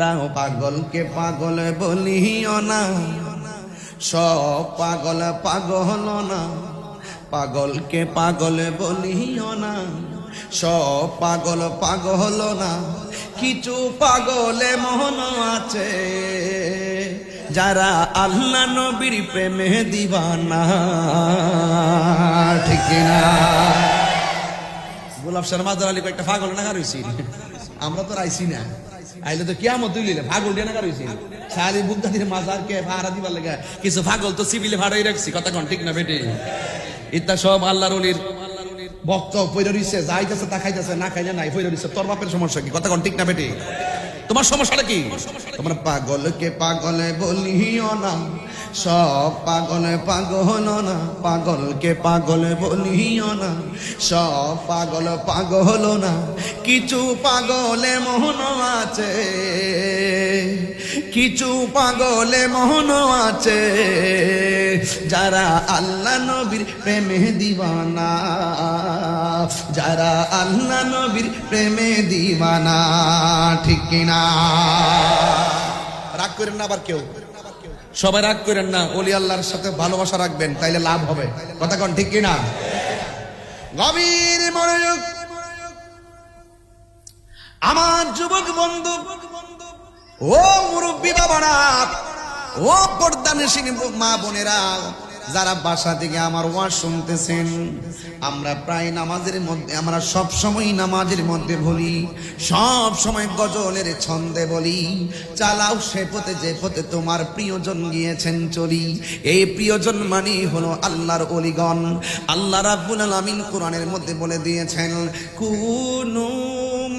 তোমরা পাগলকে পাগল বলিও না। সব পাগল পাগল না। পাগলকে পাগল বলিও না। সব পাগল পাগল না। কিছু পাগলে মন আছে। যারা আল্লাহ নবীর প্রেমে দিবানা। ঠিক না গোলাপ শর্মা, দলালি একটা পাগল না রইছি আমরা তো রাইছি না। আইলে তো কিয়ামত তুলিলে ভাগল দিয়ে না রইছি সারি বুদ্ধা দিয়ে মাজার কে ভাড়া দিবার লাগে? কিছু ভাগল তো সিভিলে ভাড়াই রাখছি কথা কোন ঠিক না বেটে? ইত্যা সব আল্লাহ রলির ভক্ত পইরে রইছে যাইতেছে তা খাইতেছে না খাইলে নাই পইরে রইছে। তোর বাপের সমস্যা কি? কথা কোন ঠিক না বেটে? তোমার সমস্যাটা কি? তোমার পাগলকে পাগলে বলিও না। সব পাগলে পাগল না, পাগলকে পাগল বলিও না। সব পাগল পাগল না, কিছু পাগলে মোহন আছে। কিছু পাগলে মোহন আছে, যারা আল্লাহ নবীর প্রেমে দিবানা। যারা আল্লাহ নবীর প্রেমে দিবানা, ঠিক কিনা? রাগ করেন না আবার কেউ। সবাই রাগ করেন না অলি আল্লাহর সাথে ভালোবাসা রাখবেন, তাইলে লাভ হবে। কথা কন, ঠিক কিনা? গভীর মনোযোগ। আমার যুবক বন্ধু, ও মুরব্বী বাবারা, ও পর্দা পর্দানেশীন মা বোনেরা যারা বাসা থেকে আমার ওয়াজ শুনতেছেন, আমরা প্রায় নামাজের মধ্যে, আমরা সব সময় নামাজের মধ্যে বলি, সব সময় গজলের ছন্দে বলি, চালাও সে পথে যে পথে তোমার প্রিয়জন গিয়েছেন চলি। এই প্রিয়জন মানে হলো আল্লাহর অলিগণ। আল্লাহ রাব্বুল আলামিন কোরআনের মধ্যে বলে দিয়েছেন, কুনু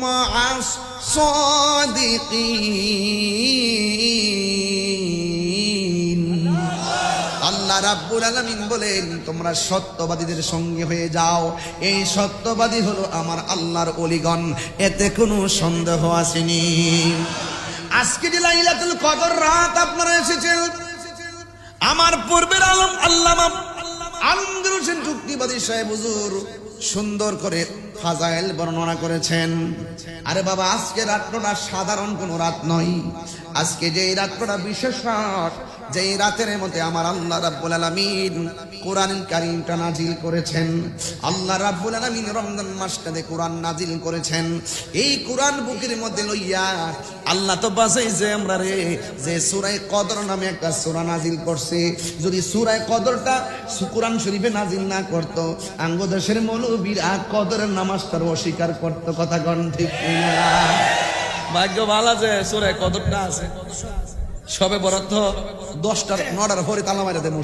মাআস সাদিকিন। আল্লাহ রাব্বুল আলামিন বলেন, তোমরা সত্যবাদীদের সঙ্গে হয়ে যাও। এই সত্যবাদী হলো আমার আল্লাহর অলিগণ। এতে কোনো সন্দেহ আসেনি। আজকে যে লাইলাতুল কদর রাত আপনারা এসেছেন, আমার পূর্বের আলম আল্লামা আলমগীর হোসেন যুক্তিবাদী সাহেব হুজুর সুন্দর করে ফাজাইল বর্ণনা করেছেন। আরে বাবা, আজকে রাত্রটা সাধারণ কোনো রাত নয়। আজকে যে এই রাত্রটা বিশেষ রাত যে এই রাতের মধ্যে আমার আল্লাহ রাব্বুল আলামিন কোরআন কারীমটা নাজিল করেছেন, আল্লাহ রাব্বুল আলামিন রমজান মাসটাতে কোরআন নাজিল করেছেন, এই কোরআন বুকের মধ্যে লইয়া আল্লাহ তো বাঁচাইছে আমরা রে, যে সূরায়ে কদর নামে একটা সূরা নাজিল করছে, যদি সূরায়ে কদরটা কোরআন শরীফে নাজিল না করত আঙ্গ দেশের মৌলবীরা কদরের নামাজটার অস্বীকার করত, কথা গণ ঠিক কিনা? ভাগ্য ভালো আছে সুরে কদরটা আছে। সবে বরাদ্দ দশটার নটার পরে তালা মারে দেবো